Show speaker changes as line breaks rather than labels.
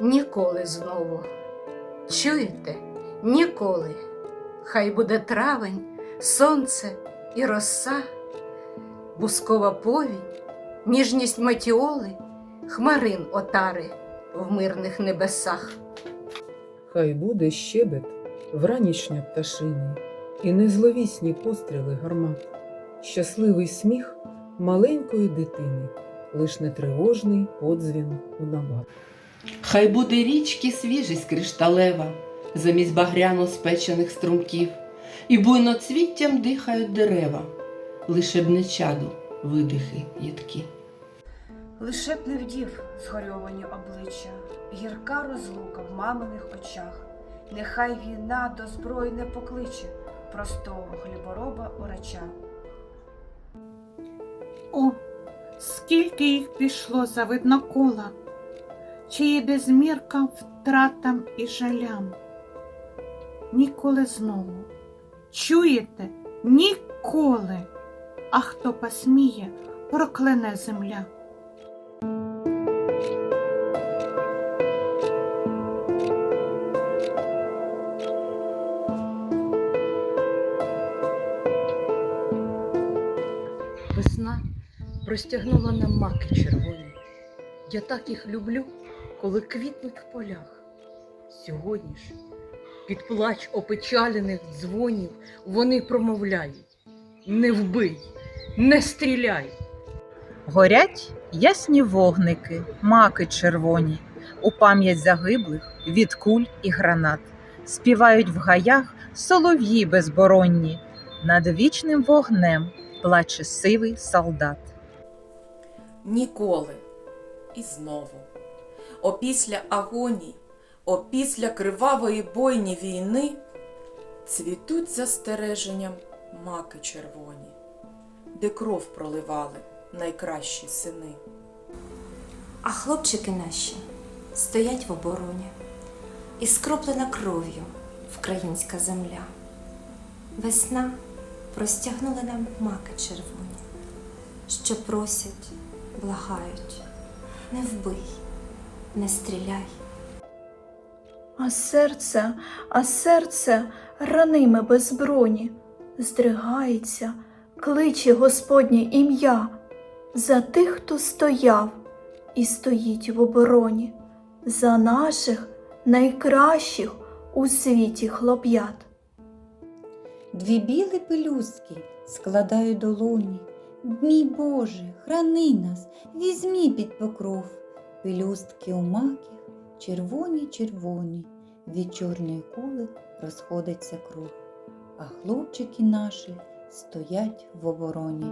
ніколи знову. Чуєте? Ніколи. Хай буде травень, сонце і роса, бускова повінь, ніжність матіоли, хмарин отари в мирних небесах.
Хай буде щебет вранішньо пташини, і незловісні постріли гармат, щасливий сміх маленької дитини, лиш не тривожний подзвін у набат.
Хай буде річки свіжість кришталева, замість багряно спечених струмків, і буйноцвіттям дихають дерева, лише б не чаду видихи їдкі.
Лише б не вдів згорьовані обличчя, гірка розлука в маминих очах. Нехай війна до зброї не покличе простого хлібороба урача.
О, скільки їх пішло за чиї безмірка втратам і жалям. Ніколи знову. Чуєте? Ніколи. А хто посміє, проклене земля.
Весна простягнула нам маки червоні. Я так їх люблю, коли квітнуть в полях. Сьогодні ж, під плач опечалених дзвонів, вони промовляють: Не вбий, не стріляй.
Горять ясні вогники, маки червоні, у пам'ять загиблих від куль і гранат. Співають в гаях солов'ї безборонні, над вічним вогнем плаче сивий солдат.
Ніколи. І знову. Опісля агоній, опісля кривавої бойні війни цвітуть застереженням маки червоні, де кров проливали найкращі сини.
А хлопчики наші стоять в обороні, і скроплена кров'ю українська земля. Весна простягнула нам маки червоні, що просять, благають, не вбий, не стріляй.
А серце, а серце раниме без броні, здригається, кличе Господнє ім'я за тих, хто стояв і стоїть в обороні, за наших найкращих у світі хлоп'ят.
Дві білі пелюстки складаю долоні. Мій Боже, храни нас, візьмі під покров. Пелюстки у маків червоні червоні, від чорної кули розходиться круг, а хлопчики наші стоять в обороні.